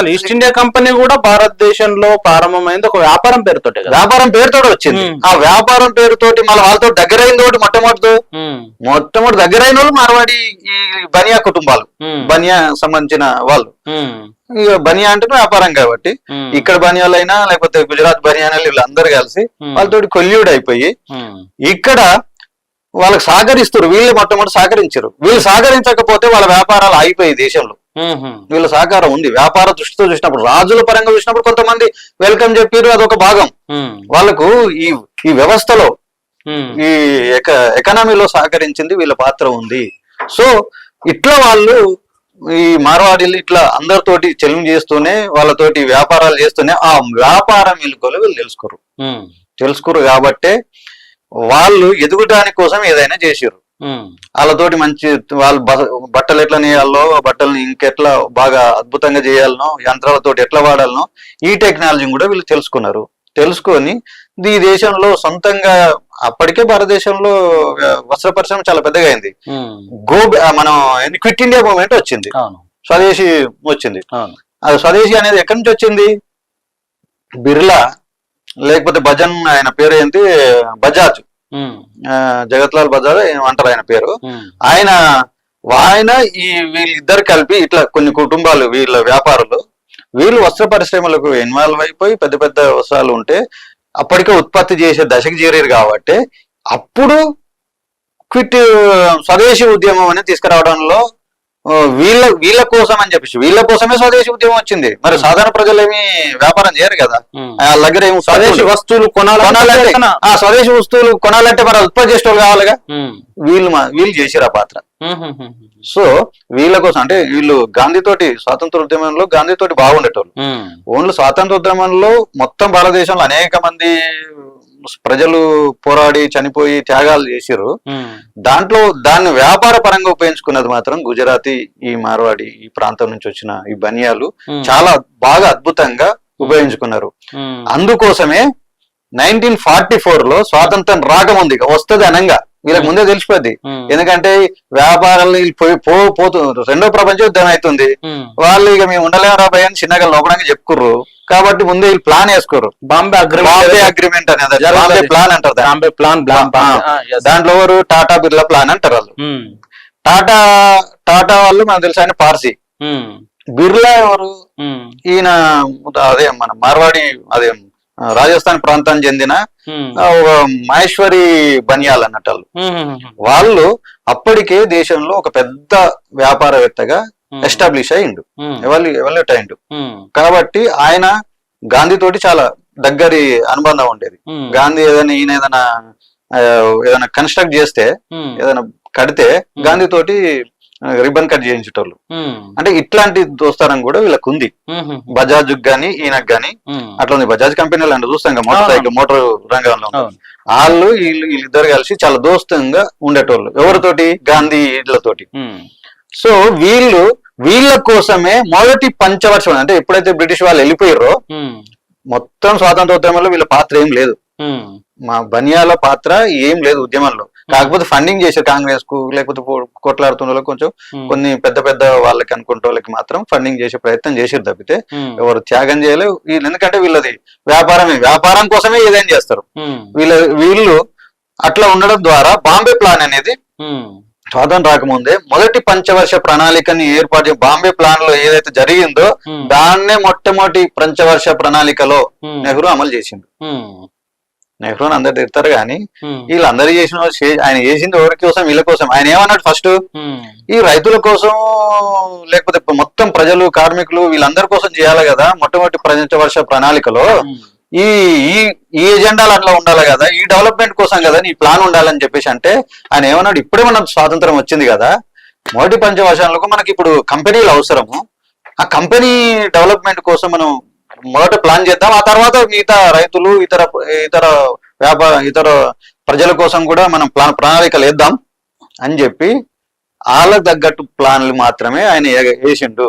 అసలు east India company కూడా భారతదేశంలో ప్రారంభమైంది ఒక వ్యాపారం పేరుతోటే కదా. వ్యాపారం పేరుతో వచ్చింది. ఆ వ్యాపారం పేరుతోటి మళ్ళీ వాళ్ళతో దగ్గర అయిన తోటి మొట్టమొదటి మొట్టమొదటి దగ్గర అయిన వాళ్ళు మార్వాడి ఈ బనియా కుటుంబాలు. బనియా సంబంధించిన వాళ్ళు. ఇక బనియా అంటే వ్యాపారం కాబట్టి. ఇక్కడ బనియాలైనా లేకపోతే గుజరాత్ బనియాలు వీళ్ళందరూ కలిసి వాళ్ళతోటి కొల్యూడ్ అయిపోయి ఇక్కడ వాళ్ళకి సహకరిస్తారు. వీళ్ళు మొట్టమొదటి సహకరించారు. వీళ్ళు సహకరించకపోతే వాళ్ళ వ్యాపారాలు ఆగిపోయి దేశంలో. వీళ్ళ సహకారం ఉంది. వ్యాపార దృష్టితో చూసినప్పుడు రాజుల పరంగా చూసినప్పుడు కొంతమంది వెల్కమ్ చెప్పారు అదొక భాగం. వాళ్ళకు ఈ ఈ వ్యవస్థలో ఈ ఎక ఎకనామీలో సహకరించింది వీళ్ళ పాత్ర ఉంది. సో ఇట్లా వాళ్ళు ఈ మార్వాడీలు ఇట్లా అందరితోటి చెల్లిం చేస్తూనే వాళ్ళతోటి వ్యాపారాలు చేస్తూనే ఆ వ్యాపారం మెలుకోలు వీళ్ళు తెలుసుకోరు తెలుసుకోరు కాబట్టే వాళ్ళు ఎదుగుటానికి కోసం ఏదైనా చేసారు వాళ్ళతోటి మంచి వాళ్ళు బట్టలు ఎట్లా నేయాలో బట్టల్ని ఇంకెట్లా బాగా అద్భుతంగా చేయాలనో యంత్రాలతోటి ఎట్లా వాడాలనో ఈ టెక్నాలజీని కూడా వీళ్ళు తెలుసుకున్నారు. తెలుసుకొని ఈ దేశంలో సొంతంగా అప్పటికే భారతదేశంలో వస్త్ర పరిశ్రమ చాలా పెద్దగా అయింది గో మనం క్విట్ ఇండియా మూవ్మెంట్ వచ్చింది. స్వదేశీ వచ్చింది. అది స్వదేశీ అనేది ఎక్కడి నుంచి వచ్చింది? బిర్లా లేకపోతే భజన్ ఆయన పేరు ఏంటి బజాజ్. జగత్లాల్ బజాజ్ ఏమో అంటారు ఆయన పేరు? ఆయన ఆయన ఈ వీళ్ళిద్దరు కలిపి ఇట్లా కొన్ని కుటుంబాలు వీళ్ళ వ్యాపారులు వీళ్ళు వస్త్ర పరిశ్రమలకు ఇన్వాల్వ్ అయిపోయి పెద్ద పెద్ద వస్త్రాలు ఉంటే అప్పటికే ఉత్పత్తి చేసే దశకు చేరారు కాబట్టి అప్పుడు క్విట్ స్వదేశీ ఉద్యమం అనేది తీసుకురావడంలో వీళ్ళ వీళ్ళ కోసం అని చెప్పేసి వీళ్ళ కోసమే స్వదేశీ ఉద్యమం వచ్చింది. మరి సాధారణ ప్రజలు ఏమి వ్యాపారం చేయరు కదా. వాళ్ళ దగ్గర ఏమి స్వదేశీ వస్తువులు కొనాలంటే? ఆ స్వదేశీ వస్తువులు కొనాలంటే మరి ఉత్పత్తి చేసే వాళ్ళు కావాలిగా వీళ్ళు వీళ్ళు చేసిరు ఆ పాత్ర. సో వీళ్ళ కోసం అంటే వీళ్ళు గాంధీ తోటి స్వాతంత్ర ఉద్యమంలో గాంధీ తోటి బాగుండేటోళ్ళు ఓన్లీ స్వాతంత్ర ఉద్యమంలో మొత్తం భారతదేశంలో అనేక మంది ప్రజలు పోరాడి చనిపోయి త్యాగాలు చేసిరు దాంట్లో దాన్ని వ్యాపార పరంగా ఉపయోగించుకున్నది మాత్రం గుజరాతీ ఈ మార్వాడి ఈ ప్రాంతం నుంచి వచ్చిన ఈ బనియాలు చాలా బాగా అద్భుతంగా ఉపయోగించుకున్నారు. అందుకోసమే నైన్టీన్ ఫార్టీ ఫోర్లో స్వాతంత్రం రాకముంది వస్తది అనంగా. వీళ్ళకి ముందే తెలిసిపోద్ది. ఎందుకంటే వ్యాపారాలు పో పోతు రెండో ప్రపంచ యుద్ధం అవుతుంది. వాళ్ళు ఇక మేము ఉండలేము రాబాయ్ అని చిన్నగా లోపడానికి చెప్పుకుర్రు. కాబట్టి ముందే వీళ్ళు ప్లాన్ వేసుకోరు బాంబే అగ్రిమెంట్ బాంబే అగ్రిమెంట్ అనేది. బాంబే ప్లాన్ అంటారు. బాంబే ప్లాన్ దాంట్లో టాటా బిర్లా ప్లాన్ అంటారు వాళ్ళు. టాటా టాటా వాళ్ళు మనకు తెలుసు ఆయన పార్సీ. బిర్లా ఎవరు? ఈయన అదే మన మార్వాడి అదే రాజస్థాన్ ప్రాంతానికి చెందిన ఒక మహేశ్వరి బనియాల్ అన్నట్టు వాళ్ళు. వాళ్ళు అప్పటికే దేశంలో ఒక పెద్ద వ్యాపారవేత్తగా ఎస్టాబ్లిష్ అయ్యిండు. ఎవరు ఎవరు అయిండు కాబట్టి ఆయన గాంధీ తోటి చాలా దగ్గరి అనుబంధం ఉండేది. గాంధీ ఏదైనా ఈయన ఏదైనా ఏదైనా కన్స్ట్రక్ట్ చేస్తే ఏదైనా కడితే గాంధీ తోటి రిబ్బన్ కట్ చేయించేటోళ్ళు. అంటే ఇట్లాంటి దోస్తారం కూడా వీళ్ళకు ఉంది బజాజ్ గానీ ఈయనకు గానీ. అట్లా ఉంది. బజాజ్ కంపెనీలు అంటే చూస్తాం మోటార్ సైకిల్ మోటార్ రంగంలో. వాళ్ళు వీళ్ళు వీళ్ళిద్దరు కలిసి చాలా దోస్తంగా ఉండేటోళ్ళు. ఎవరితోటి? గాంధీ వీళ్ళతోటి. సో వీళ్ళు వీళ్ళ కోసమే మొదటి పంచవర్షం. అంటే ఎప్పుడైతే బ్రిటిష్ వాళ్ళు వెళ్ళిపోయారో మొత్తం స్వాతంత్రోద్యమంలో వీళ్ళ పాత్ర ఏం లేదు. మా బనియాల పాత్ర ఏం లేదు ఉద్యమంలో. కాకపోతే ఫండింగ్ చేశారు కాంగ్రెస్కు లేకపోతే కొట్లాడుతున్న కొంచెం కొన్ని పెద్ద పెద్ద వాళ్ళకి అనుకుంటే వాళ్ళకి మాత్రం ఫండింగ్ చేసే ప్రయత్నం చేసారు తప్పితే ఎవరు త్యాగం చేయలేదు వీళ్ళు ఎందుకంటే వీళ్ళది వ్యాపారమే. వ్యాపారం కోసమే ఏదైనా చేస్తారు. వీళ్ళ వీళ్ళు అట్లా ఉండడం ద్వారా బాంబే ప్లాన్ అనేది స్వాతంత్రం రాకముందే మొదటి పంచవర్ష ప్రణాళికని ఏర్పాటు బాంబే ప్లాన్లో ఏదైతే జరిగిందో దాన్నే మొట్టమొదటి పంచవర్ష ప్రణాళికలో నెహ్రూ అమలు చేసిండు. నెహ్రూని అందరు తిడతారు కానీ వీళ్ళందరూ చేసిన ఆయన చేసింది ఎవరి కోసం వీళ్ళ కోసం? ఆయన ఏమన్నాడు ఫస్ట్ ఈ రైతుల కోసం లేకపోతే మొత్తం ప్రజలు కార్మికులు వీళ్ళందరి కోసం చేయాలి కదా మొట్టమొదటి పంచవర్ష ప్రణాళికలో ఈ ఈ ఎజెండాలు అట్లా ఉండాలి కదా ఈ డెవలప్మెంట్ కోసం కదా ఈ ప్లాన్ ఉండాలని చెప్పేసి అంటే ఆయన ఏమన్నాడు ఇప్పుడే మనకు స్వాతంత్రం వచ్చింది కదా మొదటి పంచవర్షాలకు మనకి ఇప్పుడు కంపెనీలు అవసరము. ఆ కంపెనీ డెవలప్మెంట్ కోసం మనం మొదట ప్లాన్ చేద్దాం. ఆ తర్వాత మిగతా రైతులు ఇతర ఇతర వ్యాపార ఇతర ప్రజల కోసం కూడా మనం ప్లాన్ ప్రణాళికలు వేద్దాం అని చెప్పి వాళ్ళకు తగ్గట్టు ప్లాన్లు మాత్రమే ఆయన వేసిండు.